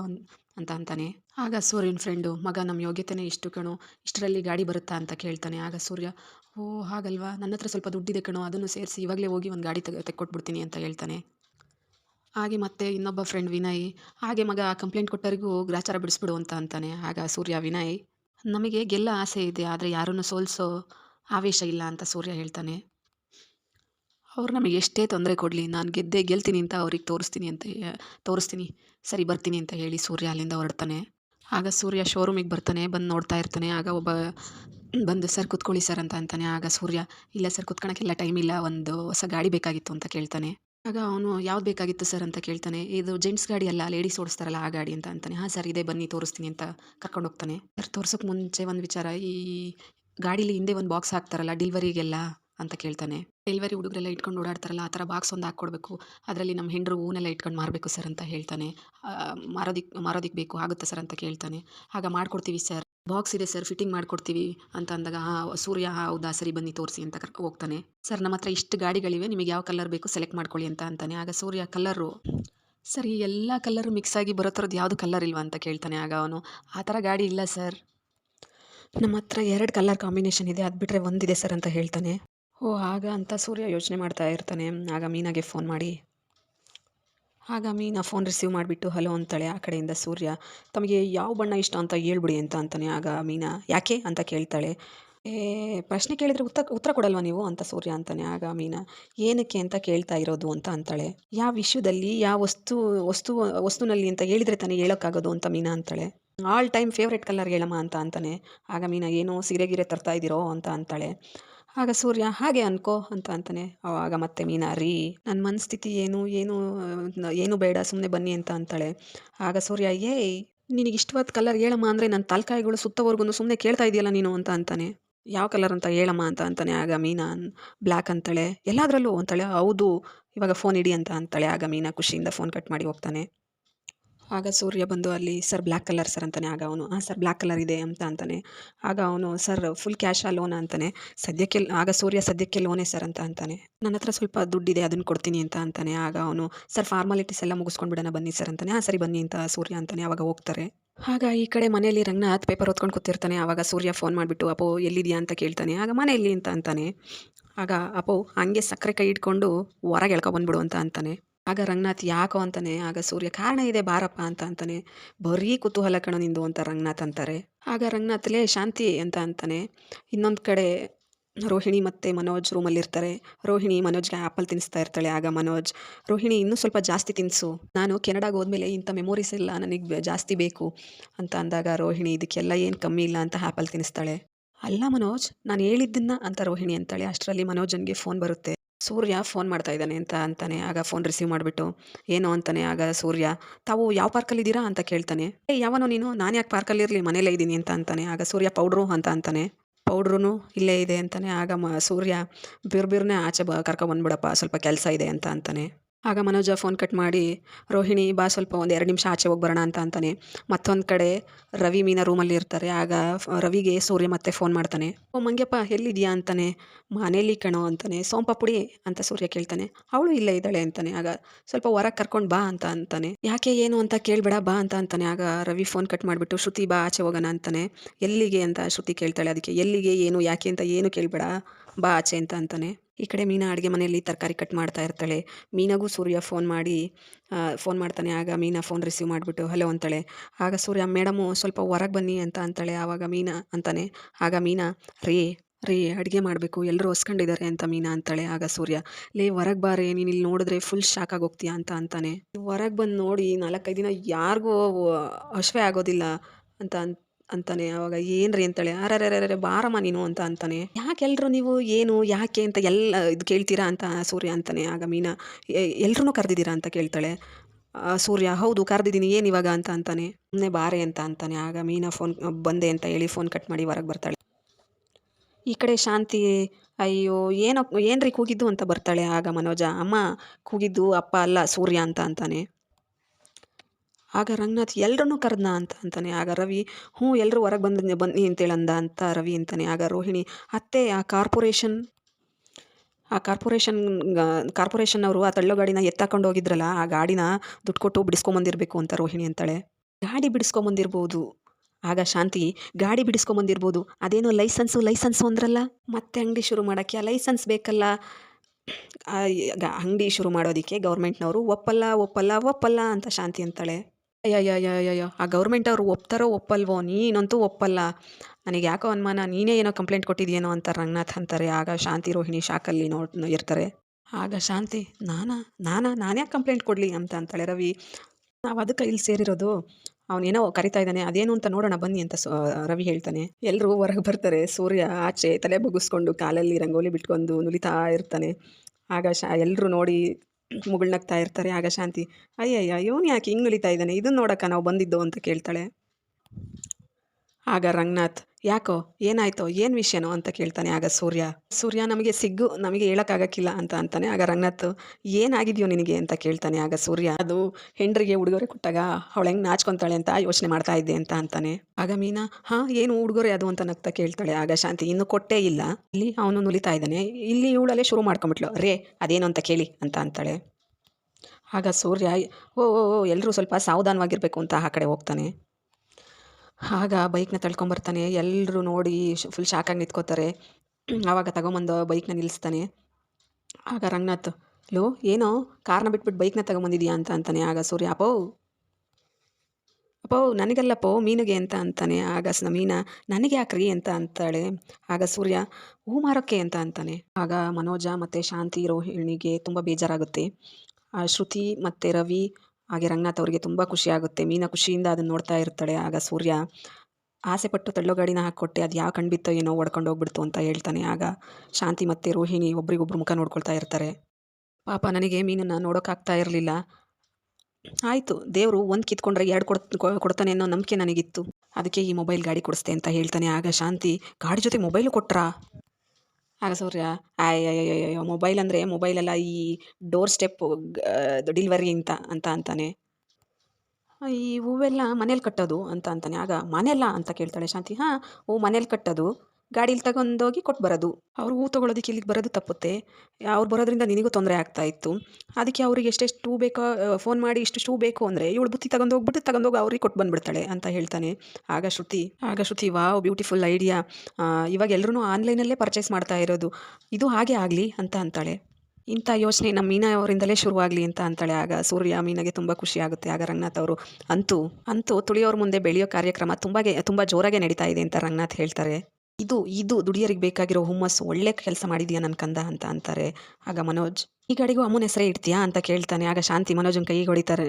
ಅಂತ ಅಂತಾನೆ. ಆಗ ಸೂರ್ಯನ ಫ್ರೆಂಡು ಮಗ ನಮ್ಮ ಯೋಗ್ಯತೆನೇ ಇಷ್ಟು ಕಣೋ, ಇಷ್ಟರಲ್ಲಿ ಗಾಡಿ ಬರುತ್ತಾ ಅಂತ ಕೇಳ್ತಾನೆ. ಆಗ ಸೂರ್ಯ, ಓ, ಹಾಗಲ್ವಾ? ನನ್ನ ಹತ್ರ ಸ್ವಲ್ಪ ದುಡ್ಡಿದೆ ಕಣೋ, ಅದನ್ನು ಸೇರಿಸಿ ಇವಾಗಲೇ ಹೋಗಿ ಒಂದು ಗಾಡಿ ತೆಗೆ, ತೆಕ್ಕೊಟ್ಬಿಡ್ತೀನಿ ಅಂತ ಹೇಳ್ತಾನೆ. ಹಾಗೆ ಮತ್ತೆ ಇನ್ನೊಬ್ಬ ಫ್ರೆಂಡ್ ವಿನಯ್. ಹಾಗೆ ಮಗ ಕಂಪ್ಲೇಂಟ್ ಕೊಟ್ಟವರಿಗೂ ಗ್ರಾಚಾರ ಬಿಡಿಸ್ಬಿಡು ಅಂತ ಅಂತಾನೆ. ಆಗ ಸೂರ್ಯ, ವಿನಯ್, ನಮಗೆ ಗೆಲ್ಲ ಆಸೆ ಇದೆ, ಆದರೆ ಯಾರನ್ನು ಸೋಲಿಸೋ ಆವೇಶ ಇಲ್ಲ ಅಂತ ಸೂರ್ಯ ಹೇಳ್ತಾನೆ. ಅವ್ರು ನಮಗೆ ಎಷ್ಟೇ ತೊಂದರೆ ಕೊಡಲಿ, ನಾನು ಗೆದ್ದೆ ಗೆಲ್ತೀನಿ ಅಂತ ಅವ್ರಿಗೆ ತೋರಿಸ್ತೀನಿ ಅಂತ ತೋರಿಸ್ತೀನಿ. ಸರಿ, ಬರ್ತೀನಿ ಅಂತ ಹೇಳಿ ಸೂರ್ಯ ಅಲ್ಲಿಂದ ಹೊರಡ್ತಾನೆ. ಆಗ ಸೂರ್ಯ ಶೋರೂಮಿಗೆ ಬರ್ತಾನೆ, ಬಂದು ನೋಡ್ತಾ ಇರ್ತಾನೆ. ಆಗ ಒಬ್ಬ ಬಂದು, ಸರ್ ಕುತ್ಕೊಳ್ಳಿ ಸರ್ ಅಂತ ಅಂತಾನೆ. ಆಗ ಸೂರ್ಯ, ಇಲ್ಲ ಸರ್ ಕುತ್ಕೊಳಕ್ಕೆಲ್ಲ ಟೈಮ್ ಇಲ್ಲ, ಒಂದು ಹೊಸ ಗಾಡಿ ಬೇಕಾಗಿತ್ತು ಅಂತ ಕೇಳ್ತಾನೆ. ಆಗ ಅವನು, ಯಾವ್ದು ಬೇಕಾಗಿತ್ತು ಸರ್ ಅಂತ ಕೇಳ್ತಾನೆ. ಇದು ಜೆಂಟ್ಸ್ ಗಾಡಿ ಅಲ್ಲ, ಲೇಡೀಸ್ ಓಡಿಸ್ತಾರಲ್ಲ ಆ ಗಾಡಿ ಅಂತ ಅಂತಾನೆ. ಹಾಂ ಸರ್, ಇದೇ, ಬನ್ನಿ, ತೋರಿಸ್ತೀನಿ ಅಂತ ಕರ್ಕೊಂಡು ಹೋಗ್ತಾನೆ. ಸರ್, ತೋರ್ಸೋಕೆ ಮುಂಚೆ ಒಂದು ವಿಚಾರ. ಈ ಗಾಡೀಲಿ ಹಿಂದೆ ಒಂದು ಬಾಕ್ಸ್ ಹಾಕ್ತಾರಲ್ಲ, ಡಿಲ್ವರಿಗೆಲ್ಲ ಅಂತ ಕೇಳ್ತಾನೆ. ಡೆಲಿವರಿ ಹುಡುಗರೆಲ್ಲ ಇಟ್ಕೊಂಡು ಓಡಾಡ್ತಾರಲ್ಲ, ಆ ಥರ ಬಾಕ್ಸ್ ಒಂದು ಹಾಕ್ಕೊಡ್ಬೇಕು. ಅದರಲ್ಲಿ ನಮ್ಮ ಹೆಂಡರು ಹೂನೆಲ್ಲ ಇಟ್ಕೊಂಡು ಮಾರಬೇಕು ಸರ್ ಅಂತ ಹೇಳ್ತಾನೆ. ಮಾರೋದಿಕ್ ಮಾರೋದಿಕ್ಕೆ ಬೇಕು, ಆಗುತ್ತೆ ಸರ್ ಅಂತ ಕೇಳ್ತಾನೆ. ಆಗ ಮಾಡ್ಕೊಡ್ತೀವಿ ಸರ್. ಬಾಕ್ಸ್ ಇದೆ ಸರ್ ಫಿಟ್ಟಿಂಗ್ ಮಾಡಿಕೊಡ್ತೀವಿ ಅಂತ ಅಂದಾಗ, ಹಾಂ, ಸೂರ್ಯ ಹೌದಾ, ಸರಿ ಬನ್ನಿ, ತೋರಿಸಿ ಅಂತ ಕರ್ ಹೋಗ್ತಾನೆ. ಸರ್ ನಮ್ಮ ಹತ್ರ ಇಷ್ಟು ಗಾಡಿಗಳಿವೆ, ನಿಮಗೆ ಯಾವ ಕಲರ್ ಬೇಕು ಸೆಲೆಕ್ಟ್ ಮಾಡ್ಕೊಳ್ಳಿ ಅಂತ ಅಂತಾನೆ. ಆಗ ಸೂರ್ಯ ಕಲರು ಸರ್ ಈ ಎಲ್ಲ ಕಲರು ಮಿಕ್ಸ್ ಆಗಿ ಬರೋ ಥರದ್ದು ಯಾವುದು ಕಲರ್ ಇಲ್ವಾ? ಅಂತ ಕೇಳ್ತಾನೆ. ಆಗ ಅವನು, ಆ ಥರ ಗಾಡಿ ಇಲ್ಲ ಸರ್ ನಮ್ಮ ಹತ್ರ ಎರಡು ಕಲರ್ ಕಾಂಬಿನೇಷನ್ ಇದೆ, ಅದು ಬಿಟ್ಟರೆ ಒಂದಿದೆ ಸರ್ ಅಂತ ಹೇಳ್ತಾನೆ. ಓ, ಆಗ ಅಂತ ಸೂರ್ಯ ಯೋಚನೆ ಮಾಡ್ತಾ ಇರ್ತಾನೆ. ಆಗ ಮೀನಾಗೆ ಫೋನ್ ಮಾಡಿ ಆಗ ಮೀನಾ ಫೋನ್ ರಿಸೀವ್ ಮಾಡಿಬಿಟ್ಟು ಹಲೋ ಅಂತಾಳೆ ಆ ಕಡೆಯಿಂದ ಸೂರ್ಯ, ತಮಗೆ ಯಾವ ಬಣ್ಣ ಇಷ್ಟ ಅಂತ ಹೇಳ್ಬಿಡಿ ಅಂತ ಅಂತಾನೆ ಆಗ ಮೀನಾ ಯಾಕೆ? ಅಂತ ಕೇಳ್ತಾಳೆ. ಏ, ಪ್ರಶ್ನೆ ಕೇಳಿದರೆ ಉತ್ತರ ಉತ್ತರ ಕೊಡಲ್ವಾ ನೀವು? ಅಂತ ಸೂರ್ಯ ಅಂತಾನೆ ಆಗ ಮೀನಾ ಏನಕ್ಕೆ ಅಂತ ಕೇಳ್ತಾ ಇರೋದು ಅಂತ ಅಂತಾಳೆ. ಯಾವ ವಿಷಯದಲ್ಲಿ, ಯಾವ ವಸ್ತು ವಸ್ತು, ವಸ್ತುನಲ್ಲಿ ಅಂತ ಹೇಳಿದರೆ ತಾನೇ ಹೇಳೋಕ್ಕಾಗೋದು ಅಂತ ಮೀನಾ ಅಂತಾಳೆ. ಆಲ್ ಟೈಮ್ ಫೇವ್ರೆಟ್ ಕಲರ್ ಹೇಳಮ್ಮ ಅಂತ ಅಂತಾನೆ. ಆಗ ಮೀನಾ ಏನೋ ಸೀರೆ ಗೀರೆ ತರ್ತಾ ಇದ್ದೀರೋ? ಅಂತ ಅಂತಾಳೆ. ಆಗ ಸೂರ್ಯ, ಹಾಗೆ ಅನ್ಕೋ ಅಂತ ಅಂತಾನೆ. ಆವಾಗ ಮತ್ತೆ ಮೀನಾ ರೀ ನನ್ನ ಮನಸ್ಥಿತಿ ಏನು ಏನು ಏನು ಬೇಡ ಸುಮ್ಮನೆ ಬನ್ನಿ ಅಂತ ಅಂತಾಳೆ. ಆಗ ಸೂರ್ಯ, ಏಯ್ ನಿನಗೆ ಇಷ್ಟವಾದ ಕಲರ್ ಹೇಳಮ್ಮ ಅಂದರೆ ನನ್ನ ತಲ್ಕಾಯಿಗಳು ಸುತ್ತವರೆಗೂ ಸುಮ್ಮನೆ ಕೇಳ್ತಾ ಇದೆಯಲ್ಲ ನೀನು ಅಂತ ಅಂತಾನೆ. ಯಾವ ಕಲರ್ ಅಂತ ಹೇಳಮ್ಮ ಅಂತ ಅಂತಾನೆ. ಆಗ ಮೀನಾ ಬ್ಲ್ಯಾಕ್ ಅಂತಾಳೆ. ಎಲ್ಲಾದರಲ್ಲೂ ಅಂತಾಳೆ, ಹೌದು, ಇವಾಗ ಫೋನ್ ಇಡಿ ಅಂತ ಅಂತಾಳೆ. ಆಗ ಮೀನಾ ಖುಷಿಯಿಂದ ಫೋನ್ ಕಟ್ ಮಾಡಿ ಹೋಗ್ತಾನೆ. ಆಗ ಸೂರ್ಯ ಬಂದು ಅಲ್ಲಿ, ಸರ್ ಬ್ಲ್ಯಾಕ್ ಕಲರ್ ಸರ್ ಅಂತಾನೆ. ಆಗ ಅವನು ಹಾಂ ಸರ್ ಬ್ಲ್ಯಾಕ್ ಕಲರ್ ಇದೆ ಅಂತ ಅಂತಾನೆ. ಆಗ ಅವನು, ಸರ್, ಫುಲ್ ಕ್ಯಾಶಾ ಲೋನ್ ಅಂತಾನೆ. ಸದ್ಯಕ್ಕೆ, ಆಗ ಸೂರ್ಯ ಸದ್ಯಕ್ಕೆ ಲೋನೇ ಸರ್ ಅಂತ ಅಂತಾನೆ. ನನ್ನ ಹತ್ರ ಸ್ವಲ್ಪ ದುಡ್ಡಿದೆ ಅದನ್ನು ಕೊಡ್ತೀನಿ ಅಂತ ಅಂತಾನೆ. ಆಗ ಅವನು, ಸರ್ ಫಾರ್ಮಾಲಿಟೀಸ್ ಎಲ್ಲ ಮುಗಿಸ್ಕೊಂಡು ಬಿಡೋಣ ಬನ್ನಿ ಸರ್ ಅಂತಾನೆ. ಹಾಂ, ಸರಿ, ಬನ್ನಿ ಅಂತ ಸೂರ್ಯ ಅಂತಾನೆ ಆವಾಗ ಹೋಗ್ತಾರೆ. ಆಗ ಈ ಕಡೆ ಮನೆಯಲ್ಲಿ ರಂಗನಾಥ್ ಪೇಪರ್ ಓದ್ಕೊಂಡು ಕೂತಿರ್ತಾನೆ. ಆವಾಗ ಸೂರ್ಯ ಫೋನ್ ಮಾಡಿಬಿಟ್ಟು, ಅಪ್ಪೋ, ಎಲ್ಲಿದೆಯಾ ಅಂತ ಕೇಳ್ತಾನೆ. ಆಗ, ಮನೆಯಲ್ಲಿ ಅಂತ ಅಂತಾನೆ. ಆಗ, ಅಪ್ಪೋ, ಹಂಗೆ ಸಕ್ಕರೆ ಕೈ ಇಟ್ಕೊಂಡು ಹೊರಗೆ ಎಳ್ಕೊಬಂದ್ಬಿಡು ಅಂತ ಅಂತಾನೆ. ಆಗ ರಂಗನಾಥ್ ಯಾಕೋ ಅಂತಾನೆ, ಆಗ ಸೂರ್ಯ ಕಾರಣ ಇದೆ ಬಾರಪ್ಪ ಅಂತ ಅಂತಾನೆ, ಬರೀ ಕುತೂಹಲ ಕಣ ನಿಂದು ಅಂತ ರಂಗನಾಥ್ ಅಂತಾರೆ. ಆಗ ರಂಗನಾಥ್ಲೇ ಶಾಂತಿ ಅಂತ ಅಂತಾನೆ, ಇನ್ನೊಂದು ಕಡೆ ರೋಹಿಣಿ ಮತ್ತು ಮನೋಜ್ ರೂಮಲ್ಲಿರ್ತಾರೆ ರೋಹಿಣಿ ಮನೋಜ್ಗೆ ಆ್ಯಪಲ್ ತಿನ್ನಿಸ್ತಾ ಇರ್ತಾಳೆ ಆಗ ಮನೋಜ್. ರೋಹಿಣಿ, ಇನ್ನೂ ಸ್ವಲ್ಪ ಜಾಸ್ತಿ ತಿನ್ನಿಸು ನಾನು ಕೆನಡಾಗೆ ಹೋದ್ಮೇಲೆ ಇಂಥ ಮೆಮೊರೀಸ್ ಎಲ್ಲ ನನಗೆ ಜಾಸ್ತಿ ಬೇಕು. ಅಂತ ಅಂದಾಗ ರೋಹಿಣಿ, ಇದಕ್ಕೆಲ್ಲ ಏನು ಕಮ್ಮಿ ಇಲ್ಲ ಅಂತ ಆ್ಯಪಲ್ ತಿನ್ನಿಸ್ತಾಳೆ. ಅಲ್ಲ ಮನೋಜ್, ನಾನು ಹೇಳಿದ್ದನ್ನ ಅಂತ ರೋಹಿಣಿ ಅಂತಾಳೆ. ಅಷ್ಟರಲ್ಲಿ ಮನೋಜನ್ಗೆ ಫೋನ್ ಬರುತ್ತೆ. ಸೂರ್ಯ ಫೋನ್ ಮಾಡ್ತಾ ಇದ್ದಾನೆ ಅಂತ ಅಂತಾನೆ, ಆಗ ಫೋನ್ ರಿಸೀವ್ ಮಾಡಿಬಿಟ್ಟು, ಏನು? ಅಂತಾನೆ, ಆಗ ಸೂರ್ಯ, ತಾವು ಯಾವ ಪಾರ್ಕಲ್ಲಿದ್ದೀರಾ ಅಂತ ಕೇಳ್ತಾನೆ, ಏ, ಯಾವನೋ ನೀನು? ನಾನು ಯಾಕೆ ಪಾರ್ಕಲ್ಲಿರಲಿ ಮನೇಲೇ ಇದ್ದೀನಿ ಅಂತ ಅಂತಾನೆ, ಆಗ ಸೂರ್ಯ, ಪೌಡ್ರು? ಅಂತ ಅಂತಾನೆ ಪೌಡ್ರೂ ಇಲ್ಲೇ ಇದೆ ಅಂತಾನೆ, ಆಗ ಮ, ಸೂರ್ಯ ಬಿರ್ಬಿರ್ನೆ ಆಚೆ ಬ ಕರ್ಕೊಬಂದ್ಬಿಡಪ್ಪ ಸ್ವಲ್ಪ ಕೆಲಸ ಇದೆ ಅಂತ ಅಂತಾನೆ. ಆಗ ಮನೋಜ ಫೋನ್ ಕಟ್ ಮಾಡಿ, ರೋಹಿಣಿ, ಬಾ ಸ್ವಲ್ಪ ಒಂದು ಎರಡು ನಿಮಿಷ ಆಚೆ ಹೋಗಿ ಬರೋಣ ಅಂತ ಅಂತಾನೆ. ಮತ್ತೊಂದು ಕಡೆ ರವಿ ಮೀನಾ ರೂಮಲ್ಲಿ ಇರ್ತಾರೆ. ಆಗ ರವಿಗೆ ಸೂರ್ಯ ಮತ್ತೆ ಫೋನ್ ಮಾಡ್ತಾನೆ. ಓ, ಮಂಗ್ಯಪ್ಪ ಎಲ್ಲಿದೆಯಾ ಅಂತಾನೆ. ಮನೇಲಿ ಕಣೋ ಅಂತಾನೆ. ಸೋಂಪಾಪುಡಿ ಅಂತ ಸೂರ್ಯ ಕೇಳ್ತಾನೆ. ಅವಳು ಇಲ್ಲೇ ಇದ್ದಾಳೆ ಅಂತಾನೆ. ಆಗ, ಸ್ವಲ್ಪ ಹೊರಗೆ ಕರ್ಕೊಂಡು ಬಾ ಅಂತ ಅಂತಾನೆ. ಯಾಕೆ, ಏನು ಅಂತ ಕೇಳಬೇಡ, ಬಾ ಅಂತ ಅಂತಾನೆ. ಆಗ ರವಿ ಫೋನ್ ಕಟ್ ಮಾಡಿಬಿಟ್ಟು, ಶ್ರುತಿ, ಬಾ, ಆಚೆ ಹೋಗೋಣ ಅಂತಾನೆ. ಎಲ್ಲಿಗೆ? ಅಂತ ಶ್ರುತಿ ಕೇಳ್ತಾಳೆ ಅದಕ್ಕೆ. ಎಲ್ಲಿಗೆ? ಏನು? ಯಾಕೆ? ಅಂತ, ಏನು ಕೇಳಬೇಡ, ಬಾ, ಆಚೆ ಅಂತ ಅಂತಾನೆ. ಈ ಕಡೆ ಮೀನಾ ಅಡುಗೆ ಮನೆಯಲ್ಲಿ ತರಕಾರಿ ಕಟ್ ಮಾಡ್ತಾ ಇರ್ತಾಳೆ. ಮೀನಾಗೂ ಸೂರ್ಯ ಫೋನ್ ಮಾಡಿ ಫೋನ್ ಮಾಡ್ತಾನೆ. ಆಗ ಮೀನಾ ಫೋನ್ ರಿಸೀವ್ ಮಾಡಿಬಿಟ್ಟು ಹಲೋ ಅಂತಾಳೆ. ಆಗ ಸೂರ್ಯ, ಮೇಡಮು, ಸ್ವಲ್ಪ ಹೊರಗೆ ಬನ್ನಿ ಅಂತ ಅಂತಾಳೆ. ಆವಾಗ ಮೀನಾ ಅಂತಾನೆ. ಆಗ ಮೀನಾ, ರೀ ರೀ, ಅಡುಗೆ ಮಾಡಬೇಕು. ಎಲ್ಲರೂ ಹೊಸ್ಕೊಂಡಿದ್ದಾರೆ ಅಂತ ಮೀನಾ ಅಂತಾಳೆ. ಆಗ ಸೂರ್ಯ, ಲೇ, ಹೊರಗೆ ಬಾರೆ ನೀನು ಇಲ್ಲಿ ನೋಡಿದ್ರೆ ಫುಲ್ ಶಾಕ್ ಆಗಿ ಹೋಗ್ತೀಯಾ ಅಂತ ಅಂತಾನೆ. ಹೊರಗೆ ಬಂದು ನೋಡಿ ನಾಲ್ಕೈದು ದಿನ ಯಾರಿಗೂ ಹಶ್ವೆ ಆಗೋದಿಲ್ಲ ಅಂತ ಅನ್ ಅಂತಾನೆ ಅವಾಗ, ಏನ್ರಿ? ಅಂತಾಳೆ ಅರೆ ಬಾರಮ್ಮ ನೀನು ಅಂತ ಅಂತಾನೆ. ಯಾಕೆಲ್ಲರೂ ನೀವು ಏನು, ಯಾಕೆ ಅಂತ ಎಲ್ಲ ಇದು ಕೇಳ್ತೀರಾ ಅಂತ ಸೂರ್ಯ ಅಂತಾನೆ ಆಗ ಮೀನಾ. ಎಲ್ರೂ ಕರೆದಿದ್ದೀರಾ ಅಂತ ಕೇಳ್ತಾಳೆ. ಸೂರ್ಯ, ಹೌದು, ಕರೆದಿದ್ದೀನಿ, ಏನು ಇವಾಗ ಅಂತ ಅಂತಾನೆ. ಸುಮ್ಮನೆ ಬಾರೆ ಅಂತ ಅಂತಾನೆ ಆಗ ಮೀನಾ ಫೋನ್, ಬಂದೆ ಅಂತ ಹೇಳಿ ಫೋನ್ ಕಟ್ ಮಾಡಿ ಹೊರಗೆ ಬರ್ತಾಳೆ. ಈ ಕಡೆ ಶಾಂತಿ, ಅಯ್ಯೋ, ಏನೋ, ಏನ್ರಿ ಕೂಗಿದ್ದು ಅಂತ ಬರ್ತಾಳೆ ಆಗ ಮನೋಜ. ಅಮ್ಮ, ಕೂಗಿದ್ದು ಅಪ್ಪ ಅಲ್ಲ, ಸೂರ್ಯ ಅಂತ ಅಂತಾನೆ. ಆಗ ರಂಗನಾಥ್ ಎಲ್ಲರನ್ನೂ ಕರೆದ್ನ ಅಂತ ಅಂತಾನೆ. ಆಗ ರವಿ, ಹ್ಞೂ ಎಲ್ಲರೂ ಹೊರಗೆ ಬಂದ ಬನ್ನಿ ಅಂತೇಳಂದ ಅಂತ ರವಿ ಅಂತಾನೆ. ಆಗ ರೋಹಿಣಿ, ಅತ್ತೆ, ಆ ಕಾರ್ಪೊರೇಷನ್ ಆ ಕಾರ್ಪೊರೇಷನ್ ಕಾರ್ಪೊರೇಷನ್ ಅವರು ಆ ತಳ್ಳೋ ಗಾಡಿನ ಎತ್ತಾಕೊಂಡು ಹೋಗಿದ್ರಲ್ಲ, ಆ ಗಾಡಿನ ದುಡ್ಡು ಕೊಟ್ಟು ಬಿಡಿಸ್ಕೊಂಬಂದಿರಬೇಕು ಅಂತ ರೋಹಿಣಿ ಅಂತಾಳೆ. ಗಾಡಿ ಬಿಡಿಸ್ಕೊಂಬಂದಿರ್ಬೋದು. ಆಗ ಶಾಂತಿ, ಗಾಡಿ ಬಿಡಿಸ್ಕೊಂಬಂದಿರ್ಬೋದು. ಅದೇನೋ ಲೈಸೆನ್ಸು ಲೈಸೆನ್ಸು ಅಂದ್ರಲ್ಲ? ಮತ್ತೆ ಅಂಗಡಿ ಶುರು ಮಾಡೋಕ್ಕೆ ಆ ಲೈಸೆನ್ಸ್ ಬೇಕಲ್ಲ? ಅಂಗಡಿ ಶುರು ಮಾಡೋದಕ್ಕೆ ಗೌರ್ಮೆಂಟ್ನವರು, ಒಪ್ಪಲ್ಲ ಒಪ್ಪಲ್ಲ ಒಪ್ಪಲ್ಲ ಅಂತ ಶಾಂತಿ ಅಂತಾಳೆ. ಅಯ್ಯಯ್ಯಯ್ಯಯ್ಯೋ ಆ ಗೌರ್ಮೆಂಟ್ ಅವರು ಒಪ್ತಾರೋ ಒಪ್ಪಲ್ವೋ? ನೀನಂತೂ ಒಪ್ಪಲ್ಲ. ನನಗೆ ಯಾಕೋ ಅನುಮಾನ, ನೀನೇ ಏನೋ ಕಂಪ್ಲೇಂಟ್ ಕೊಟ್ಟಿದ್ಯೇನೋ ಅಂತ ರಂಗನಾಥ್ ಅಂತಾರೆ. ಆಗ ಶಾಂತಿ ರೋಹಿಣಿ ಶಾಕಲ್ಲಿ ನೋಡ್, ಇರ್ತಾರೆ. ಆಗ ಶಾಂತಿ, ನಾನಾ ನಾನಾ, ನಾನು ಯಾಕೆ ಕಂಪ್ಲೇಂಟ್ ಕೊಡಲಿ ಅಂತ ಅಂತಾಳೆ ರವಿ. ನಾವು ಅದಕ್ಕೆ ಇಲ್ಲಿ ಸೇರಿರೋದು, ಅವನೇನೋ ಕರಿತಾ ಇದ್ದಾನೆ, ಅದೇನು ಅಂತ ನೋಡೋಣ, ಬನ್ನಿ ಅಂತ ರವಿ ಹೇಳ್ತಾನೆ. ಎಲ್ಲರೂ ಹೊರಗೆ ಬರ್ತಾರೆ. ಸೂರ್ಯ ಆಚೆ ತಲೆ ಬಗ್ಗಿಸ್ಕೊಂಡು ಕಾಲಲ್ಲಿ ರಂಗೋಲಿ ಬಿಟ್ಕೊಂಡು ನುಲಿತಾ ಇರ್ತಾನೆ. ಆಗ ಶಾ ಎಲ್ಲರೂ ನೋಡಿ ಮುಗುಳ್ನಗ್ತಾ ಇರ್ತಾರೆ. ಆಗ ಶಾಂತಿ, ಅಯ್ಯಯ್ಯ, ಇವನು ಯಾಕೆ ಹಿಂಗೆ ನುಲಿತಾ ಇದ್ದಾನೆ? ಇದನ್ನ ನೋಡಕ್ಕ ನಾವು ಬಂದಿದ್ದು? ಅಂತ ಕೇಳ್ತಾಳೆ. ಆಗ ರಂಗನಾಥ್ ಯಾಕೋ, ಏನಾಯ್ತೋ, ಏನು ವಿಷಯನೋ ಅಂತ ಕೇಳ್ತಾನೆ ಆಗ ಸೂರ್ಯ. ಸೂರ್ಯ ನಮಗೆ ಸಿಗ್ಗು, ನಮಗೆ ಹೇಳೋಕ್ಕಾಗಕ್ಕಿಲ್ಲ ಅಂತ ಅಂತಾನೆ ಆಗ ರಂಗನಾಥ್, ಏನಾಗಿದ್ಯೋ ನಿನಗೆ ಅಂತ ಕೇಳ್ತಾನೆ ಆಗ ಸೂರ್ಯ. ಅದು ಹೆಂಡ್ರಿಗೆ ಉಡುಗೊರೆ ಕೊಟ್ಟಾಗ ಅವಳು ಹೆಂಗೆ ನಾಚ್ಕೊತಾಳೆ ಅಂತ ಯೋಚನೆ ಮಾಡ್ತಾ ಇದ್ದೆ ಅಂತ ಅಂತಾನೆ. ಆಗ ಮೀನಾ, ಹಾಂ, ಏನು ಉಡುಗೊರೆ ಅದು ಅಂತ ನಗ್ತಾ ಕೇಳ್ತಾಳೆ. ಆಗ ಶಾಂತಿ, ಇನ್ನು ಕೊಟ್ಟೇ ಇಲ್ಲ. ಇಲ್ಲಿ ಅವನು ನುಲಿತಾ ಇದ್ದಾನೆ. ಇಲ್ಲಿ ಇವಳಲ್ಲೇ ಶುರು ಮಾಡ್ಕೊಂಬಿಟ್ಲು. ರೇ, ಅದೇನು ಅಂತ ಕೇಳಿ, ಅಂತ ಅಂತಾಳೆ. ಆಗ ಸೂರ್ಯ, ಓ ಓ ಎಲ್ಲರೂ ಸ್ವಲ್ಪ ಸಾವಧಾನವಾಗಿರಬೇಕು ಅಂತ ಆ ಕಡೆ ಹೋಗ್ತಾನೆ. ಆಗ ಬೈಕ್ನ ತಳ್ಕೊಂಬರ್ತಾನೆ ಎಲ್ಲರೂ ನೋಡಿ ಫುಲ್ ಶಾಕಾಗಿ ನಿಂತ್ಕೋತಾರೆ. ಆವಾಗ ತಗೊಂಬಂದು ಬೈಕ್ನ ನಿಲ್ಲಿಸ್ತಾನೆ ಆಗ ರಂಗನಾಥ್, ಲೋ, ಏನೋ? ಕಾರ್ನ ಬಿಟ್ಬಿಟ್ಟು ಬೈಕ್ನ ತಗೊಂಬಂದಿದ್ಯಾ ಅಂತ ಅಂತಾನೆ. ಆಗ ಸೂರ್ಯ, ಅಪ್ಪೋ ಅಪ್ಪೋ, ನನಗಲ್ಲಪ್ಪೋ, ಮೀನಿಗೆ ಅಂತ ಅಂತಾನೆ. ಆಗ ಮೀನಾ, ನನಗೆ ಯಾಕ್ರಿ ಅಂತ ಅಂತಾಳೆ. ಆಗ ಸೂರ್ಯ, ಹೂ ಮಾರೋಕ್ಕೆ ಅಂತ ಅಂತಾನೆ. ಆಗ ಮನೋಜ ಮತ್ತು ಶಾಂತಿ, ರೋಹಿಣಿಗೆ ತುಂಬ ಬೇಜಾರಾಗುತ್ತೆ. ಶ್ರುತಿ ಮತ್ತು ರವಿ ಹಾಗೆ ರಂಗನಾಥ್ ಅವರಿಗೆ ತುಂಬ ಖುಷಿಯಾಗುತ್ತೆ ಮೀನಾ ಖುಷಿಯಿಂದ ಅದನ್ನು ನೋಡ್ತಾ ಇರ್ತಾಳೆ. ಆಗ ಸೂರ್ಯ, ಆಸೆಪಟ್ಟು ತಳ್ಳೋ ಗಾಡಿನ ಹಾಕ್ಕೊಟ್ಟೆ ಅದು ಯಾವ ಕಣ್ಬಿತ್ತೋ ಏನೋ ಓಡ್ಕೊಂಡು ಹೋಗ್ಬಿಡ್ತು ಅಂತ ಹೇಳ್ತಾನೆ. ಆಗ ಶಾಂತಿ ಮತ್ತು ರೋಹಿಣಿ ಒಬ್ರಿಗೊಬ್ರು ಮುಖ ನೋಡ್ಕೊಳ್ತಾ ಇರ್ತಾರೆ. ಪಾಪ ನನಗೆ ಮೀನನ್ನು ನೋಡೋಕ್ಕಾಗ್ತಾ ಇರಲಿಲ್ಲ. ಆಯಿತು, ದೇವರು ಒಂದು ಕಿತ್ಕೊಂಡ್ರೆ ಎರಡು ಕೊಡ್ ಕೊಡ್ತಾನೆ ಅನ್ನೋ ನಂಬಿಕೆ ನನಗಿತ್ತು. ಅದಕ್ಕೆ ಈ ಮೊಬೈಲ್ ಗಾಡಿ ಕೊಡಿಸ್ತೆ ಅಂತ ಹೇಳ್ತಾನೆ. ಆಗ ಶಾಂತಿ, ಗಾಡಿ ಜೊತೆ ಮೊಬೈಲು ಕೊಟ್ರಾ? ಆಗ ಸೌರ್ಯ. ಅಯ್ಯೋ ಮೊಬೈಲ್ ಅಂದರೆ ಮೊಬೈಲೆಲ್ಲ ಈ ಡೋರ್ ಸ್ಟೆಪ್ ಡಿಲ್ವರಿ ಅಂತ ಅಂತ ಅಂತಾನೆ. ಈ ಹೂವೆಲ್ಲ ಮನೇಲಿ ಕಟ್ಟೋದು ಅಂತ ಅಂತಾನೆ. ಆಗ ಮನೆಯಲ್ಲ ಅಂತ ಕೇಳ್ತಾಳೆ ಶಾಂತಿ. ಹಾಂ, ಹೂ ಮನೇಲಿ ಕಟ್ಟೋದು. ಗಾಡೀಲಿ ತಗೊಂಡೋಗಿ ಕೊಟ್ಟು ಬರೋದು. ಅವ್ರು ಹೂ ತೊಗೊಳೋದಕ್ಕೆ ಇಲ್ಲಿಗೆ ಬರೋದು ತಪ್ಪುತ್ತೆ. ಅವ್ರು ಬರೋದ್ರಿಂದ ನಿನಗೂ ತೊಂದರೆ ಆಗ್ತಾ ಇತ್ತು. ಅದಕ್ಕೆ ಅವ್ರಿಗೆ ಎಷ್ಟೆಷ್ಟು ಹೂ ಬೇಕೋ ಫೋನ್ ಮಾಡಿ ಇಷ್ಟು ಹೂ ಬೇಕು ಅಂದರೆ ಇವಳು ಬುತ್ತಿ ತಗೊಂಡು ಹೋಗ್ಬಿಟ್ಟು ತಗೊಂಡೋಗಿ ಅವ್ರಿಗೆ ಕೊಟ್ಟು ಬಂದ್ಬಿಡ್ತಾಳೆ ಅಂತ ಹೇಳ್ತಾನೆ. ಆಗ ಶ್ರುತಿ ಆಗ ಶ್ರುತಿ, ವಾವ್, ಬ್ಯೂಟಿಫುಲ್ ಐಡಿಯಾ. ಇವಾಗ ಎಲ್ಲರೂ ಆನ್ಲೈನಲ್ಲೇ ಪರ್ಚೇಸ್ ಮಾಡ್ತಾ ಇರೋದು. ಇದು ಹಾಗೆ ಆಗಲಿ ಅಂತ ಅಂತಾಳೆ. ಇಂಥ ಯೋಚನೆ ನಮ್ಮ ಮೀನಾ ಅವರಿಂದಲೇ ಶುರುವಾಗಲಿ ಅಂತ ಅಂತಾಳೆ. ಆಗ ಸೂರ್ಯ ಮೀನಾಗೆ ತುಂಬ ಖುಷಿ ಆಗುತ್ತೆ. ಆಗ ರಂಗನಾಥ್ ಅವರು, ಅಂತೂ ಅಂತೂ ತುಳಿಯೋರ ಮುಂದೆ ಬೆಳೆಯೋ ಕಾರ್ಯಕ್ರಮ ತುಂಬಾಗೆ, ತುಂಬ ಜೋರಾಗೆ ನಡೀತಾ ಇದೆ ಅಂತ ರಂಗನಾಥ್ ಹೇಳ್ತಾರೆ. ಇದು ಇದು ದುಡಿಯರಿಗೆ ಬೇಕಾಗಿರೋ ಹುಮ್ಮಸ್ಸು, ಒಳ್ಳೆ ಕೆಲಸ ಮಾಡಿದೀಯಾ ನನ್ನ ಕಂದ ಅಂತ ಅಂತಾರೆ. ಆಗ ಮನೋಜ್, ಈ ಗಾಡಿಗೂ ಅಮ್ಮನ ಹೆಸರೇ ಇಡ್ತೀಯಾ? ಅಂತ ಕೇಳ್ತಾನೆ. ಆಗ ಶಾಂತಿ ಮನೋಜನ್ ಕೈಗೆ ಹೊಡಿತಾರೆ.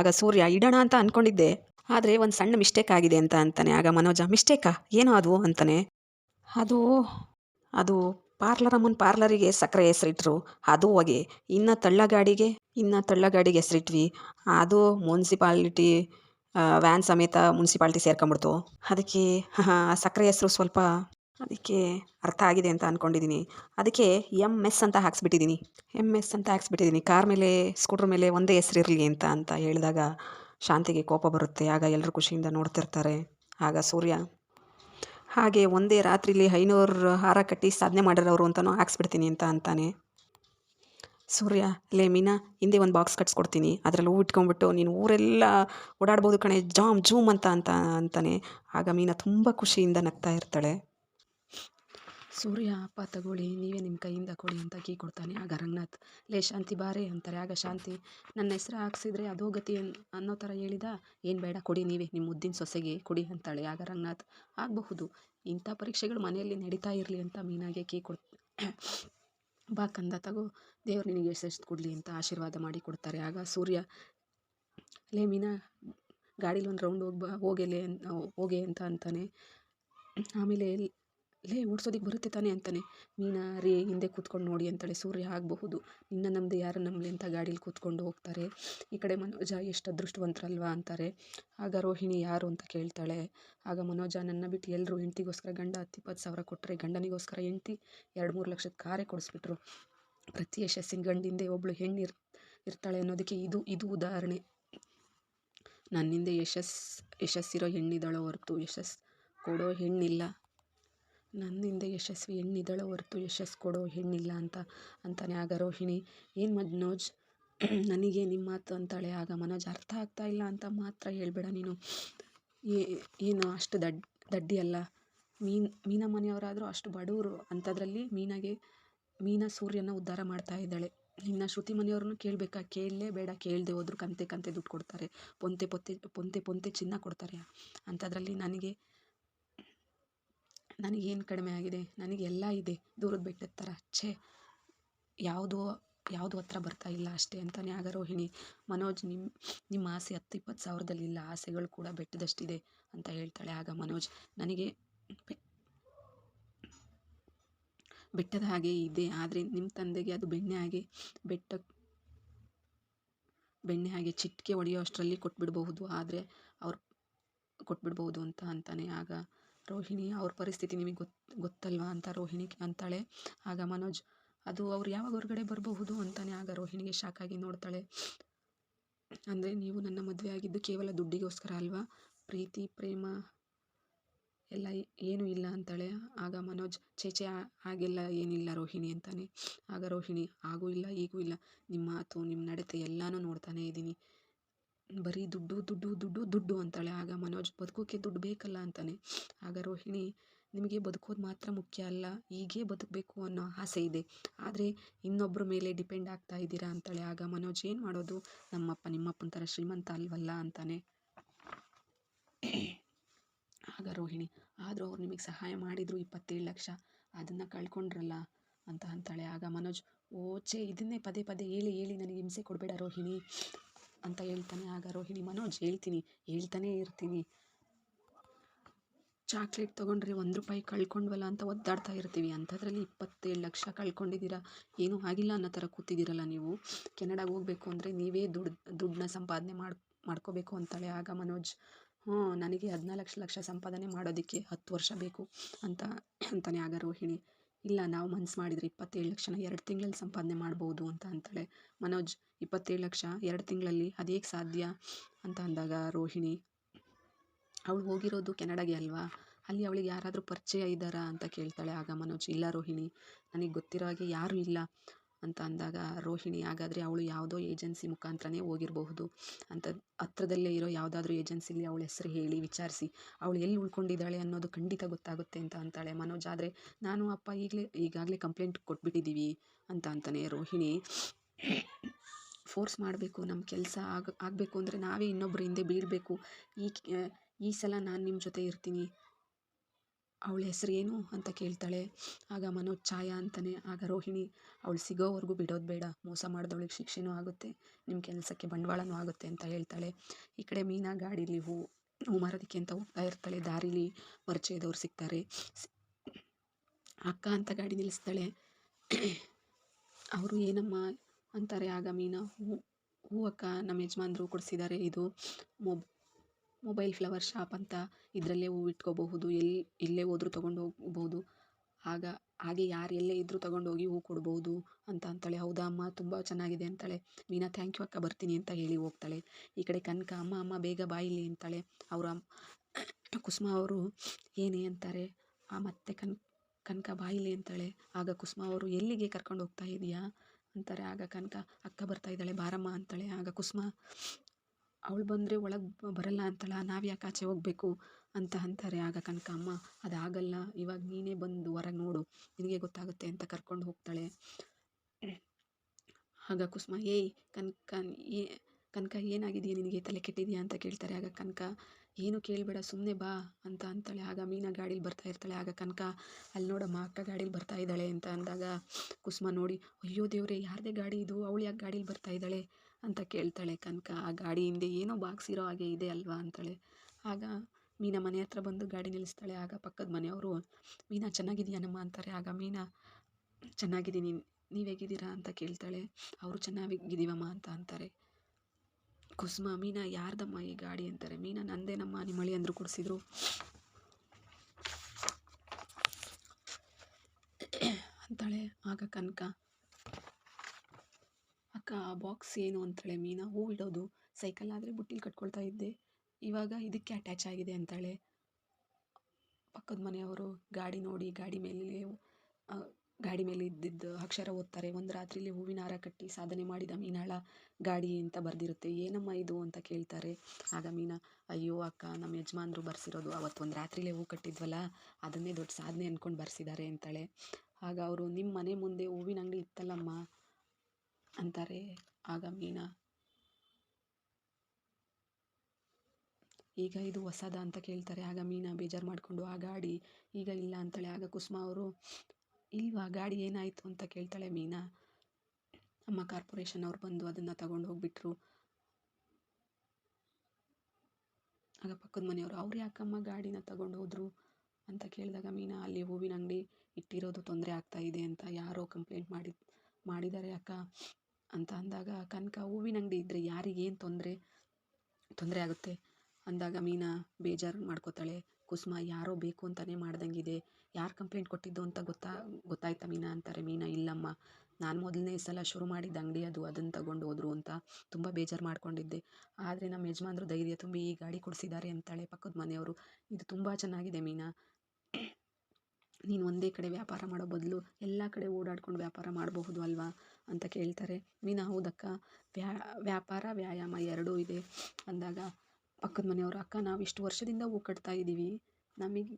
ಆಗ ಸೂರ್ಯ, ಇಡೋಣ ಅಂತ ಅನ್ಕೊಂಡಿದ್ದೆ. ಆದರೆ ಒಂದು ಸಣ್ಣ ಮಿಸ್ಟೇಕ್ ಆಗಿದೆ ಅಂತ ಅಂತಾನೆ. ಆಗ ಮನೋಜ ಮಿಸ್ಟೇಕಾ ಏನೋ ಅದು? ಅಂತಾನೆ. ಅದು ಅದು ಪಾರ್ಲರ್ ಅಮ್ಮನ ಪಾರ್ಲರಿಗೆ ಸಕ್ಕರೆ ಹೆಸರಿಟ್ರು. ಅದು ಹೋಗಿ. ಇನ್ನು ತಳ್ಳಗಾಡಿಗೆ ಇನ್ನು ತಳ್ಳಗಾಡಿಗೆ ಹೆಸರಿಟ್ವಿ. ಅದು ಮುನ್ಸಿಪಾಲಿಟಿ ವ್ಯಾನ್ ಸಮೇತ ಮುನ್ಸಿಪಾಲ್ಟಿ ಸೇರ್ಕೊಂಬಿಡ್ತು ಅದಕ್ಕೆ ಸಕ್ಕರೆ ಹೆಸರು ಸ್ವಲ್ಪ ಅದಕ್ಕೆ ಅರ್ಥ ಆಗಿದೆ ಅಂತ ಅಂದ್ಕೊಂಡಿದ್ದೀನಿ ಅದಕ್ಕೆ ಎಂ ಎಸ್ ಅಂತ ಹಾಕ್ಸ್ಬಿಟ್ಟಿದ್ದೀನಿ ಎಂ ಎಸ್ ಅಂತ ಹಾಕ್ಸ್ಬಿಟ್ಟಿದ್ದೀನಿ ಕಾರ್ ಮೇಲೆ ಸ್ಕೂಟ್ರ್ ಮೇಲೆ ಒಂದೇ ಹೆಸರು ಇರಲಿ ಅಂತ ಅಂತ ಹೇಳಿದಾಗ ಶಾಂತಿಗೆ ಕೋಪ ಬರುತ್ತೆ. ಆಗ ಎಲ್ಲರೂ ಖುಷಿಯಿಂದ ನೋಡ್ತಿರ್ತಾರೆ. ಆಗ ಸೂರ್ಯ, ಹಾಗೆ ಒಂದೇ ರಾತ್ರಿಲಿ ಐನೂರು ಹಾರ ಕಟ್ಟಿ ಸಾಧನೆ ಮಾಡಿರೋರು ಅಂತಲೂ ಹಾಕ್ಸ್ಬಿಡ್ತೀನಿ ಅಂತ ಅಂತಾನೆ. ಸೂರ್ಯ, ಲೇ ಮೀನಾ, ಹಿಂದೆ ಒಂದು ಬಾಕ್ಸ್ ಕಟ್ಸ್ಕೊಡ್ತೀನಿ. ಅದರಲ್ಲಿ ಹೂ ಇಟ್ಕೊಂಡ್ಬಿಟ್ಟು ನೀನು ಊರೆಲ್ಲ ಓಡಾಡ್ಬೋದು ಕಣೆ, ಜಾಮ್, ಜೂಮ್ ಅಂತ ಅಂತ, ಅಂತಾನೆ. ಆಗ ಮೀನಾ ತುಂಬ ಖುಷಿಯಿಂದ ನಗ್ತಾ ಇರ್ತಾಳೆ. ಸೂರ್ಯ, ಅಪ್ಪ ತಗೊಳ್ಳಿ, ನೀವೇ ನಿಮ್ಮ ಕೈಯಿಂದ ಕೊಡಿ ಅಂತ ಕೀ ಕೊಡ್ತಾನೆ. ಆಗ ರಂಗನಾಥ್, ಲೇ ಶಾಂತಿ ಬಾರೆ ಅಂತಾರೆ. ಆಗ ಶಾಂತಿ, ನನ್ನ ಹೆಸರು ಹಾಕ್ಸಿದ್ರೆ ಅದೋ ಗತಿ ಅನ್ ಅನ್ನೋ ಥರ ಹೇಳಿದ, ಏನು ಬೇಡ, ಕೊಡಿ ನೀವೇ ನಿಮ್ಮ ಮುದ್ದಿನ ಸೊಸೆಗೆ ಕೊಡಿ ಅಂತಾಳೆ. ಆಗ ರಂಗನಾಥ್, ಆಗಬಹುದು, ಇಂಥ ಪರೀಕ್ಷೆಗಳು ಮನೆಯಲ್ಲಿ ನಡೀತಾ ಇರಲಿ ಅಂತ ಮೀನಾಗೆ ಕೀ ಕೊಡ್, ಬಾ ಕಂದ, ತಗೋ. ದೇವ್ರು ನಿನಗೆ ಯಶಸ್ಸು ಕೊಡಲಿ ಅಂತ ಆಶೀರ್ವಾದ ಮಾಡಿ ಕೊಡ್ತಾರೆ. ಆಗ ಸೂರ್ಯ, ಲೇ ಮೀನಾ, ಗಾಡೀಲಿ ಒಂದು ರೌಂಡ್ ಹೋಗಿ ಬಾ ಹೋಗೆಲೆ ಹೋಗೆ ಅಂತ ಅಂತಾನೆ. ಆಮೇಲೆ ಲೇ ಓಡಿಸೋದಕ್ಕೆ ಬರುತ್ತೆ ತಾನೇ ಅಂತಾನೆ. ಮೀನಾ, ರೀ, ಹಿಂದೆ ಕೂತ್ಕೊಂಡು ನೋಡಿ ಅಂತಾಳೆ. ಸೂರ್ಯ, ಆಗಬಹುದು. ನಿನ್ನ ನಮ್ಮದು ಯಾರು ನಮ್ಮಲ್ಲಿ ಅಂತ ಗಾಡೀಲಿ ಕೂತ್ಕೊಂಡು ಹೋಗ್ತಾರೆ. ಈ ಕಡೆ ಮನೋಜ ಎಷ್ಟು ಅದೃಷ್ಟವಂತರಲ್ವಾ ಅಂತಾರೆ. ಆಗ ರೋಹಿಣಿ, ಯಾರು ಅಂತ ಕೇಳ್ತಾಳೆ. ಆಗ ಮನೋಜ, ನನ್ನ ಬಿಟ್ಟು ಎಲ್ಲರೂ ಹೆಂಡ್ತಿಗೋಸ್ಕರ ಗಂಡ ಹತ್ತು, ಇಪ್ಪತ್ತು ಸಾವಿರ ಕೊಟ್ಟರೆ ಗಂಡನಿಗೋಸ್ಕರ ಹೆಂಡ್ತಿ ಎರಡು ಮೂರು ಲಕ್ಷದ ಕಾರೇ ಕೊಡಿಸ್ಬಿಟ್ರು. ಪ್ರತಿ ಯಶಸ್ಸಿನ ಗಂಡಿಂದೆ ಒಬ್ಬಳು ಹೆಣ್ಣು ಇರ್ ಇರ್ತಾಳೆ ಅನ್ನೋದಕ್ಕೆ ಇದು ಇದು ಉದಾಹರಣೆ. ನನ್ನಿಂದ ಯಶಸ್, ಯಶಸ್ಸಿರೋ ಹೆಣ್ಣಿದ್ದಾಳೋ ಹೊರತು ಯಶಸ್ಸು ಕೊಡೋ ಹೆಣ್ಣಿಲ್ಲ. ನನ್ನಿಂದ ಯಶಸ್ವಿ ಹೆಣ್ಣಿದ್ದಾಳೋ ಹೊರತು ಯಶಸ್ಸು ಕೊಡೋ ಹೆಣ್ಣಿಲ್ಲ ಅಂತ, ಅಂತಾನೆ ಆಗ ರೋಹಿಣಿ. ಏನು ಮನೋಜ್? ನನಗೆ ನಿಮ್ಮ ಮಾತು ಅಂತಾಳೆ. ಆಗ ಮನೋಜ್, ಅರ್ಥ ಆಗ್ತಾ ಇಲ್ಲ ಅಂತ ಮಾತ್ರ ಹೇಳಬೇಡ ನೀನು. ಏನು ಅಷ್ಟು ದಡ್, ದಡ್ಡಿ ಅಲ್ಲ. ಮೀನ್, ಮೀನ ಮನೆಯವರಾದರೂ ಅಷ್ಟು ಬಡವರು ಅಂಥದ್ರಲ್ಲಿ ಮೀನಾಗೆ ಮೀನಾ ಸೂರ್ಯನ ಉದ್ಧಾರ ಮಾಡ್ತಾ ಇದ್ದಾಳೆ. ಇನ್ನು ಶ್ರುತಿ ಮನೆಯವ್ರನ್ನೂ ಕೇಳಬೇಕಾ? ಕೇಳಲೇ ಬೇಡ. ಕೇಳದೆ ಹೋದ್ರು ಕಂತೆ ಕಂತೆ ದುಡ್ಡು ಕೊಡ್ತಾರೆ. ಪೊಂತೆ ಪೊತ್ತೆ, ಪೊಂತೆ ಪೊಂತೆ ಚಿನ್ನ ಕೊಡ್ತಾರೆ. ಅಂಥದ್ರಲ್ಲಿ ನನಗೆ, ನನಗೇನು ಕಡಿಮೆ ಆಗಿದೆ? ನನಗೆ ಎಲ್ಲ ಇದೆ. ದೂರದ ಬೆಟ್ಟದ ಥರ ಛೇ, ಯಾವುದೋ, ಯಾವುದು ಹತ್ರ ಬರ್ತಾ ಇಲ್ಲ ಅಷ್ಟೇ ಅಂತಲೇ ಆಗ ಮನೋಜ್ ನಿಮ್ಮ ನಿಮ್ಮ ಆಸೆ ಹತ್ತು ಇಪ್ಪತ್ತು ಸಾವಿರದಲ್ಲಿಲ್ಲ. ಆಸೆಗಳು ಕೂಡ ಬೆಟ್ಟದಷ್ಟಿದೆ ಅಂತ ಹೇಳ್ತಾಳೆ ಆಗ ಮನೋಜ್. ನನಗೆ ಬೆಟ್ಟದ ಹಾಗೆ ಇದೆ. ಆದರೆ ನಿಮ್ಮ ತಂದೆಗೆ ಅದು ಬೆಣ್ಣೆ ಹಾಗೆ, ಬೆಟ್ಟ, ಬೆಣ್ಣೆ ಹಾಗೆ ಚಿಟಿಕೆ ಹೊಡೆಯೋ ಅಷ್ಟರಲ್ಲಿ ಕೊಟ್ಬಿಡ್ಬಹುದು. ಆದರೆ ಅವ್ರು ಕೊಟ್ಬಿಡ್ಬಹುದು ಅಂತ ಅಂತಾನೆ. ಆಗ ರೋಹಿಣಿ, ಅವ್ರ ಪರಿಸ್ಥಿತಿ ನಿಮಗೆ ಗೊತ್ತು ಗೊತ್ತಲ್ವಾ ಅಂತ ರೋಹಿಣಿ ಅಂತಾಳೆ. ಆಗ ಮನೋಜ್, ಅದು ಅವ್ರು ಯಾವಾಗ ಹೊರಗಡೆ ಬರಬಹುದು ಅಂತಾನೆ ಆಗ ರೋಹಿಣಿಗೆ ಶಾಕಾಗಿ ನೋಡ್ತಾಳೆ. ಅಂದರೆ ನೀವು ನನ್ನ ಮದುವೆ ಆಗಿದ್ದು ಕೇವಲ ದುಡ್ಡಿಗೋಸ್ಕರ ಅಲ್ವಾ? ಪ್ರೀತಿ, ಪ್ರೇಮ ಎಲ್ಲ ಏನೂ ಇಲ್ಲ ಅಂತಾಳೆ. ಆಗ ಮನೋಜ್ ಚೇಚೆ ಹಾಗೆಲ್ಲ ಏನಿಲ್ಲ ರೋಹಿಣಿ ಅಂತಾನೆ. ಆಗ ರೋಹಿಣಿ ಆಗೂ ಇಲ್ಲ ಈಗೂ ಇಲ್ಲ. ನಿಮ್ಮ ಮಾತು ನಿಮ್ಮ ನಡತೆ ಎಲ್ಲನೂ ನೋಡ್ತಾನೇ ಇದ್ದೀನಿ. ಬರೀ ದುಡ್ಡು ದುಡ್ಡು ದುಡ್ಡು ದುಡ್ಡು ಅಂತಾಳೆ. ಆಗ ಮನೋಜ್ ಬದುಕೋಕ್ಕೆ ದುಡ್ಡು ಬೇಕಲ್ಲ ಅಂತಾನೆ. ಆಗ ರೋಹಿಣಿ, ನಿಮಗೆ ಬದುಕೋದು ಮಾತ್ರ ಮುಖ್ಯ ಅಲ್ಲ, ಹೀಗೇ ಬದುಕಬೇಕು ಅನ್ನೋ ಆಸೆ ಇದೆ. ಆದರೆ ಇನ್ನೊಬ್ಬರ ಮೇಲೆ ಡಿಪೆಂಡ್ ಆಗ್ತಾ ಇದ್ದೀರಾ ಅಂತಾಳೆ. ಆಗ ಮನೋಜ್, ಏನು ಮಾಡೋದು? ನಮ್ಮಪ್ಪ ನಿಮ್ಮಪ್ಪನ ಥರ ಶ್ರೀಮಂತ ಅಲ್ವಲ್ಲ ಅಂತಾನೆ. ಆಗ ರೋಹಿಣಿ, ಆದರೂ ಅವ್ರು ನಿಮಗೆ ಸಹಾಯ ಮಾಡಿದರು ಇಪ್ಪತ್ತೇಳು ಲಕ್ಷ, ಅದನ್ನು ಕಳ್ಕೊಂಡ್ರಲ್ಲ ಅಂತ ಅಂತಾಳೆ. ಆಗ ಮನೋಜ್ ಓಚೆ ಇದನ್ನೇ ಪದೇ ಪದೇ ಹೇಳಿ ಹೇಳಿ ನನಗೆ ಹಿಂಸೆ ಕೊಡಬೇಡ ರೋಹಿಣಿ ಅಂತ ಹೇಳ್ತಾನೆ. ಆಗ ರೋಹಿಣಿ, ಮನೋಜ್, ಹೇಳ್ತೀನಿ, ಹೇಳ್ತಾನೇ ಇರ್ತೀನಿ. ಚಾಕ್ಲೇಟ್ ತೊಗೊಂಡ್ರೆ ಒಂದು ರೂಪಾಯಿ ಕಳ್ಕೊಂಡ್ವಲ್ಲ ಅಂತ ಒದ್ದಾಡ್ತಾ ಇರ್ತೀವಿ. ಅಂಥದ್ರಲ್ಲಿ ಇಪ್ಪತ್ತೇಳು ಲಕ್ಷ ಕಳ್ಕೊಂಡಿದ್ದೀರಾ? ಏನೂ ಆಗಿಲ್ಲ ಅನ್ನೋ ಥರ ಕೂತಿದ್ದೀರಲ್ಲ ನೀವು. ಕೆನಡಾಗೆ ಹೋಗಬೇಕು ಅಂದರೆ ನೀವೇ ದುಡ್ಡು ದುಡ್ಡನ್ನ ಸಂಪಾದನೆ ಮಾಡಿ, ಮಾಡ್ಕೋಬೇಕು ಅಂತಾಳೆ. ಆಗ ಮನೋಜ್ ಹ್ಞೂ ನನಗೆ ಹದಿನಾಲ್ಕು ಲಕ್ಷ ಸಂಪಾದನೆ ಮಾಡೋದಕ್ಕೆ ಹತ್ತು ವರ್ಷ ಬೇಕು ಅಂತ ಅಂತಾನೆ ಆಗ ರೋಹಿಣಿ. ಇಲ್ಲ, ನಾವು ಮನ್ಸು ಮಾಡಿದರೆ ಇಪ್ಪತ್ತೇಳು ಲಕ್ಷನ ಎರಡು ತಿಂಗಳಲ್ಲಿ ಸಂಪಾದನೆ ಮಾಡ್ಬೋದು ಅಂತ ಅಂತಾಳೆ. ಮನೋಜ್, ಇಪ್ಪತ್ತೇಳು ಲಕ್ಷ ಎರಡು ತಿಂಗಳಲ್ಲಿ ಅದೇಗೆ ಸಾಧ್ಯ ಅಂತ ಅಂದಾಗ ರೋಹಿಣಿ. ಅವಳು ಹೋಗಿರೋದು ಕೆನಡಾಗೆ ಅಲ್ವಾ? ಅಲ್ಲಿ ಅವಳಿಗೆ ಯಾರಾದರೂ ಪರಿಚಯ ಇದ್ದಾರಾ ಅಂತ ಕೇಳ್ತಾಳೆ ಆಗ ಮನೋಜ್. ಇಲ್ಲ ರೋಹಿಣಿ, ನನಗೆ ಗೊತ್ತಿರೋ ಹಾಗೆ ಯಾರೂ ಇಲ್ಲ. ಅಂತ ಅಂದಾಗ ರೋಹಿಣಿ, ಹಾಗಾದರೆ ಅವಳು ಯಾವುದೋ ಏಜೆನ್ಸಿ ಮುಖಾಂತರನೇ ಹೋಗಿರಬಹುದು. ಅಂತ ಹತ್ರದಲ್ಲೇ ಇರೋ ಯಾವುದಾದ್ರೂ ಏಜೆನ್ಸಿಲಿ ಅವಳ ಹೆಸರು ಹೇಳಿ ವಿಚಾರಿಸಿ, ಅವಳು ಎಲ್ಲಿ ಉಳ್ಕೊಂಡಿದ್ದಾಳೆ ಅನ್ನೋದು ಖಂಡಿತ ಗೊತ್ತಾಗುತ್ತೆ ಅಂತ ಅಂತಾಳೆ ಮನೋಜ್. ಆದರೆ ನಾನು, ಅಪ್ಪ, ಈಗಲೇ, ಈಗಾಗಲೇ ಕಂಪ್ಲೇಂಟ್ ಕೊಟ್ಬಿಟ್ಟಿದ್ದೀವಿ ಅಂತ ಅಂತಾನೆ ರೋಹಿಣಿ. ಫೋರ್ಸ್ ಮಾಡಬೇಕು ನಮ್ಮ ಕೆಲಸ ಆಗ, ಆಗಬೇಕು ಅಂದರೆ ನಾವೇ ಇನ್ನೊಬ್ಬರ ಹಿಂದೆ ಬೀಳಬೇಕು. ಈ ಈ ಸಲ ನಾನು ನಿಮ್ಮ ಜೊತೆ ಇರ್ತೀನಿ. ಅವಳ ಏನು ಅಂತ ಕೇಳ್ತಾಳೆ. ಆಗ ಮನೋಜ್ ಛಾಯಾ ಅಂತಾನೆ, ಆಗ ರೋಹಿಣಿ, ಅವಳು ಸಿಗೋವರೆಗೂ ಬಿಡೋದು ಬೇಡ. ಮೋಸ ಮಾಡಿದವಳಿಗೆ ಶಿಕ್ಷೆನೂ ಆಗುತ್ತೆ. ನಿಮ್ಮ ಕೆಲಸಕ್ಕೆ ಬಂಡವಾಳನೂ ಆಗುತ್ತೆ ಅಂತ ಹೇಳ್ತಾಳೆ. ಈ ಕಡೆ ಮೀನಾ ಗಾಡೀಲಿ ಹೂ ಹೂ ಮಾರೋದಕ್ಕೆ ಅಂತ ಹೋಗ್ತಾ ಇರ್ತಾಳೆ. ದಾರಿಲಿ ಪರಿಚಯದವ್ರು ಸಿಗ್ತಾರೆ. ಅಕ್ಕ ಅಂತ ಗಾಡಿ ನಿಲ್ಲಿಸ್ತಾಳೆ ಅವರು ಏನಮ್ಮ ಅಂತಾರೆ. ಆಗ ಮೀನಾ, ಹೂ ಹೂ ಅಕ್ಕ, ನಮ್ಮ ಯಜಮಾನ್ರು ಕೊಡಿಸಿದ್ದಾರೆ. ಇದು ಮೊಬ್ ಮೊಬೈಲ್ ಫ್ಲವರ್ ಶಾಪ್ ಅಂತ ಇದರಲ್ಲೇ ಹೂವು ಇಟ್ಕೋಬಹುದು ಎಲ್ಲಿ ಎಲ್ಲೇ ಹೋದ್ರೂ ತೊಗೊಂಡು ಹೋಗ್ಬೋದು. ಆಗ, ಹಾಗೆ ಯಾರು ಎಲ್ಲೇ ಇದ್ದರೂ ತಗೊಂಡೋಗಿ ಹೂ ಕೊಡ್ಬೋದು ಅಂತ ಅಂತಾಳೆ. ಹೌದಾ ಅಮ್ಮ? ತುಂಬ ಚೆನ್ನಾಗಿದೆ ಅಂತಾಳೆ. ಮೀನಾ ಥ್ಯಾಂಕ್ ಯು ಅಕ್ಕ ಬರ್ತೀನಿ ಅಂತ ಹೇಳಿ ಹೋಗ್ತಾಳೆ. ಈ ಕಡೆ ಕನಕ, ಅಮ್ಮ ಅಮ್ಮ, ಬೇಗ ಬಾಯಿಲಿ ಅಂತಾಳೆ. ಅವರ ಕುಸುಮ ಅವರು, ಏನೇ ಅಂತಾರೆ? ಆ ಮತ್ತೆ ಕನ್, ಕನಕ ಬಾಯಿಲಿ ಅಂತಾಳೆ. ಆಗ ಕುಸುಮ ಅವರು, ಎಲ್ಲಿಗೆ ಕರ್ಕೊಂಡು ಹೋಗ್ತಾ ಇದೀಯಾ? ಅಂತಾರೆ. ಆಗ ಕನಕ, ಅಕ್ಕ ಬರ್ತಾ ಇದ್ದಾಳೆ, ಬಾರಮ್ಮ ಅಂತಾಳೆ. ಆಗ ಕುಸುಮ ಅವಳು ಬಂದರೆ ಒಳಗೆ ಬರಲ್ಲ ಅಂತಲ್ಲ, ನಾವು ಯಾಕೆ ಆಚೆ ಹೋಗಬೇಕು? ಅಂತ ಅಂತಾರೆ. ಆಗ ಕನಕ, ಅಮ್ಮ, ಅದಾಗಲ್ಲ. ಇವಾಗ ನೀನೇ ಬಂದು ಹೊರಗೆ ನೋಡು. ನಿನಗೆ ಗೊತ್ತಾಗುತ್ತೆ ಅಂತ ಕರ್ಕೊಂಡು ಹೋಗ್ತಾಳೆ. ಆಗ ಕುಸುಮ ಏಯ್ ಕನಕ, ಏ, ಕನಕ, ಏನಾಗಿದೆಯಾ? ನಿನಗೆ ತಲೆ ಕೆಟ್ಟಿದೆಯಾ? ಅಂತ ಕೇಳ್ತಾರೆ. ಆಗ ಕನಕ, ಏನು ಕೇಳಬೇಡ ಸುಮ್ಮನೆ ಬಾ ಅಂತ ಅಂತಾಳೆ. ಆಗ ಮೀನಾ ಗಾಡೀಲಿ ಬರ್ತಾ ಇರ್ತಾಳೆ. ಆಗ ಕನಕ ಅಲ್ಲಿ ನೋಡಮ್ಮ, ಅಕ್ಕ ಗಾಡೀಲಿ ಬರ್ತಾ ಇದ್ದಾಳೆ ಅಂತ ಅಂದಾಗ ಕುಸುಮ ನೋಡಿ, ಅಯ್ಯೋ ದೇವರೇ, ಯಾರದೇ ಗಾಡಿ ಇದು? ಅವಳು ಯಾಕೆ ಗಾಡೀಲಿ ಬರ್ತಾ ಇದ್ದಾಳೆ? ಅಂತ ಕೇಳ್ತಾಳೆ ಕನಕ. ಆ ಗಾಡಿ ಹಿಂದೆ ಏನೋ ಬಾಕ್ಸ್ ಇರೋ ಹಾಗೆ ಇದೆ ಅಲ್ವಾ ಅಂತಾಳೆ. ಆಗ ಮೀನಾ ಮನೆ ಹತ್ರ ಬಂದು ಗಾಡಿ ನಿಲ್ಲಿಸ್ತಾಳೆ. ಆಗ ಪಕ್ಕದ ಮನೆಯವರು, ಮೀನಾ ಚೆನ್ನಾಗಿದೆಯಾನಮ್ಮ ಅಂತಾರೆ. ಆಗ ಮೀನಾ, ಚೆನ್ನಾಗಿದ್ದೀನಿ. ನೀವು ಹೇಗಿದ್ದೀರಾ? ಅಂತ ಕೇಳ್ತಾಳೆ. ಅವರು ಚೆನ್ನಾಗಿದ್ದೀವಮ್ಮ ಅಂತ ಅಂತಾರೆ. ಕುಸುಮ, ಮೀನಾ, ಯಾರ್ದಮ್ಮ ಈ ಗಾಡಿ? ಅಂತಾರೆ. ಮೀನಾ, ನಂದೇನಮ್ಮ? ನಿಮ್ಮಳಿ ಅಂದರು ಕೊಡಿಸಿದ್ರು. ಅಂತಾಳೆ. ಆಗ ಕನಕ ಆ ಬಾಕ್ಸ್ ಏನು ಅಂತಾಳೆ, ಮೀನಾ? ಹೂ ಇಡೋದು. ಸೈಕಲ್ ಆದರೆ ಬುಟ್ಟಿಲಿ ಕಟ್ಕೊಳ್ತಾ ಇದ್ದೆ. ಇವಾಗ ಇದಕ್ಕೆ ಅಟ್ಯಾಚ್ ಆಗಿದೆ ಅಂತಾಳೆ. ಪಕ್ಕದ ಮನೆಯವರು ಗಾಡಿ ನೋಡಿ, ಗಾಡಿ ಮೇಲೆ ಗಾಡಿ ಮೇಲೆ ಇದ್ದಿದ್ದು ಅಕ್ಷರ ಓದ್ತಾರೆ. ಒಂದು ರಾತ್ರಿಲಿ ಹೂವಿನ ಹಾರ ಕಟ್ಟಿ ಸಾಧನೆ ಮಾಡಿದ ಮೀನಾಳ ಗಾಡಿ ಅಂತ ಬರೆದಿರುತ್ತೆ. ಏನಮ್ಮ ಇದು ಅಂತ ಕೇಳ್ತಾರೆ. ಆಗ ಮೀನಾ, ಅಯ್ಯೋ ಅಕ್ಕ ನಮ್ಮ ಯಜಮಾನ್ರು ಬರ್ಸಿರೋದು ಅವತ್ತು ಒಂದು ರಾತ್ರಿಲೇ ಹೂ ಕಟ್ಟಿದ್ವಲ್ಲ, ಅದನ್ನೇ ದೊಡ್ಡ ಸಾಧನೆ ಅಂದ್ಕೊಂಡು ಬರ್ಸಿದ್ದಾರೆ ಅಂತಾಳೆ. ಆಗ ಅವರು ನಿಮ್ಮ ಮನೆ ಮುಂದೆ ಹೂವಿನ ಅಂಗಡಿ ಇತ್ತಲ್ಲಮ್ಮ ಅಂತಾರೆ ಆಗ ಮೀನಾ. ಈಗ ಇದು ಹೊಸದ ಅಂತ ಕೇಳ್ತಾರೆ. ಆಗ ಮೀನಾ ಬೇಜಾರು ಮಾಡಿಕೊಂಡು, ಆ ಗಾಡಿ ಈಗ ಇಲ್ಲ ಅಂತಾಳೆ. ಆಗ ಕುಸುಮ ಅವರು, ಇಲ್ವಾ, ಗಾಡಿ ಏನಾಯಿತು? ಅಂತ ಕೇಳ್ತಾಳೆ ಮೀನಾ. ಅಮ್ಮ ಕಾರ್ಪೊರೇಷನ್ ಅವ್ರು ಬಂದು ಅದನ್ನು ತಗೊಂಡು ಹೋಗ್ಬಿಟ್ರು. ಆಗ ಪಕ್ಕದ ಮನೆಯವರು, ಅವ್ರು ಯಾಕಮ್ಮ ಗಾಡಿನ ತಗೊಂಡು ಹೋದ್ರು? ಅಂತ ಕೇಳಿದಾಗ ಮೀನಾ, ಅಲ್ಲಿ ಹೂವಿನ ಅಂಗಡಿ ಇಟ್ಟಿರೋದು ತೊಂದರೆ ಆಗ್ತಾ ಇದೆ ಅಂತ ಯಾರೋ ಕಂಪ್ಲೇಂಟ್ ಮಾಡಿ ಮಾಡಿದ್ದಾರೆ ಅಕ್ಕ. ಅಂತ ಅಂದಾಗ, ಕನಕ, ಹೂವಿನ ಅಂಗಡಿ ಇದ್ದರೆ ಯಾರಿಗೇನು ತೊಂದರೆ? ತೊಂದರೆ ಆಗುತ್ತೆ? ಅಂದಾಗ, ಮೀನಾ ಬೇಜಾರು ಮಾಡ್ಕೋತಾಳೆ. ಕುಸುಮ ಯಾರೋ ಬೇಕು ಅಂತಲೇ ಮಾಡ್ದಂಗಿದೆ. ಯಾರು ಕಂಪ್ಲೇಂಟ್ ಕೊಟ್ಟಿದ್ದು ಅಂತ ಗೊತ್ತಾ, ಗೊತ್ತಾಯ್ತಾ ಮೀನಾ? ಅಂತಾರೆ, ಮೀನಾ, ಇಲ್ಲಮ್ಮ. ನಾನು ಮೊದಲನೇ ಸಲ ಶುರು ಮಾಡಿದ್ದ ಅಂಗಡಿ ಅದು ಅದನ್ನು ತಗೊಂಡು ಹೋದ್ರು ಅಂತ ತುಂಬ ಬೇಜಾರು ಮಾಡ್ಕೊಂಡಿದ್ದೆ. ಆದರೆ ನಮ್ಮ ಯಜಮಾನರು ಧೈರ್ಯ ತುಂಬಿ ಈ ಗಾಡಿ ಕೊಡಿಸಿದ್ದಾರೆ ಅಂತಾಳೆ ಪಕ್ಕದ ಮನೆಯವರು. ಇದು ತುಂಬ ಚೆನ್ನಾಗಿದೆ ಮೀನಾ. ನೀನು ಒಂದೇ ಕಡೆ ವ್ಯಾಪಾರ ಮಾಡೋ ಬದಲು ಎಲ್ಲ ಕಡೆ ಓಡಾಡ್ಕೊಂಡು ವ್ಯಾಪಾರ ಮಾಡಬಹುದು ಅಲ್ವಾ? ಅಂತ ಕೇಳ್ತಾರೆ. ನೀನು ಹೌದಕ್ಕ? ವ್ಯಾ, ವ್ಯಾಪಾರ ವ್ಯಾಯಾಮ ಎರಡೂ ಇದೆ ಅಂದಾಗ, ಪಕ್ಕದ ಮನೆಯವರು, ಅಕ್ಕ, ನಾವು ಇಷ್ಟು ವರ್ಷದಿಂದ ಹೂ ಕಟ್ತಾ ಇದ್ದೀವಿ ನಮಗೆ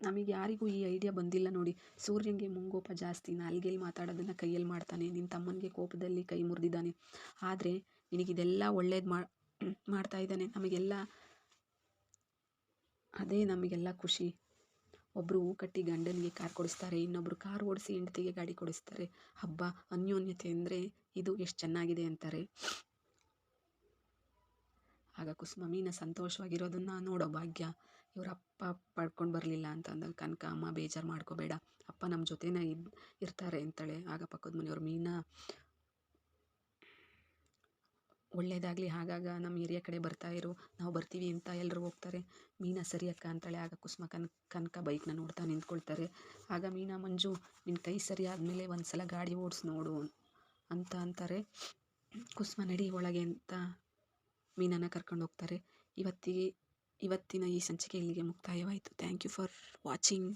ನಮಗೆ ಯಾರಿಗೂ ಈ ಐಡಿಯಾ ಬಂದಿಲ್ಲ ನೋಡಿ. ಸೂರ್ಯನಿಗೆ ಮುಂಗೋಪ ಜಾಸ್ತಿ. ನಾಲ್ಗೆಯಲ್ಲಿ ಮಾತಾಡೋದನ್ನು ಕೈಯಲ್ಲಿ ಮಾಡ್ತಾನೆ. ನಿನ್ನ ತಮ್ಮನಿಗೆ ಕೋಪದಲ್ಲಿ ಕೈ ಮುರಿದಿದ್ದಾನೆ. ಆದರೆ ನಿನಗಿದೆಲ್ಲ ಒಳ್ಳೇದು ಮಾ, ಮಾಡ್ತಾ ಇದ್ದಾನೆ. ನಮಗೆಲ್ಲ, ಅದೇ ನಮಗೆಲ್ಲ ಖುಷಿ. ಒಬ್ಬರು ಹೂ ಕಟ್ಟಿ ಗಂಡನಿಗೆ ಕಾರ್ ಕೊಡಿಸ್ತಾರೆ ಇನ್ನೊಬ್ಬರು ಕಾರ್ ಓಡಿಸಿ ಹೆಂಡತಿಗೆ ಗಾಡಿ ಕೊಡಿಸ್ತಾರೆ. ಹಬ್ಬ, ಅನ್ಯೋನ್ಯತೆ ಅಂದರೆ ಇದು ಎಷ್ಟು ಚೆನ್ನಾಗಿದೆ ಅಂತಾರೆ. ಆಗ ಕುಸುಮ ಮೀನ ಸಂತೋಷವಾಗಿರೋದನ್ನ ನೋಡೋ ಭಾಗ್ಯ. ಇವ್ರ ಅಪ್ಪ ಪಡ್ಕೊಂಡು ಬರಲಿಲ್ಲ ಅಂತ ಅಂದಾಗ ಕನಕ, ಅಮ್ಮ ಬೇಜಾರು ಮಾಡ್ಕೋಬೇಡ. ಅಪ್ಪ ನಮ್ಮ ಜೊತೆನೇ ಇರ್ತಾರೆ ಅಂತಾಳೆ. ಆಗ ಪಕ್ಕದ ಮನೆಯವರು, ಮೀನಾ ಒಳ್ಳೇದಾಗಲಿ ಆಗಾಗ ನಮ್ಮ ಏರಿಯಾ ಕಡೆ ಬರ್ತಾ ಇರು, ನಾವು ಬರ್ತೀವಿ ಅಂತ ಎಲ್ಲರೂ ಹೋಗ್ತಾರೆ. ಮೀನಾ ಸರಿ ಅಕ್ಕ ಅಂತಾಳೆ, ಆಗ ಕುಸುಮ ಕನ್, ಕನಕ ಬೈಕ್ನ ನೋಡ್ತಾ ನಿಂತ್ಕೊಳ್ತಾರೆ. ಆಗ ಮೀನಾ, ಮಂಜು ನಿನ್ನ ಕೈ ಸರಿ ಆದಮೇಲೆ ಒಂದು ಸಲ ಗಾಡಿ ಓಡಿಸಿ ನೋಡು ಅಂತ ಅಂತಾರೆ. ಕುಸುಮ ನಡಿ ಒಳಗೆ ಅಂತ ಮೀನನ್ನು ಕರ್ಕೊಂಡು ಹೋಗ್ತಾರೆ. ಇವತ್ತಿಗೆ, ಇವತ್ತಿನ ಈ ಸಂಚಿಕೆ ಇಲ್ಲಿಗೆ ಮುಕ್ತಾಯವಾಯಿತು. Thank you for watching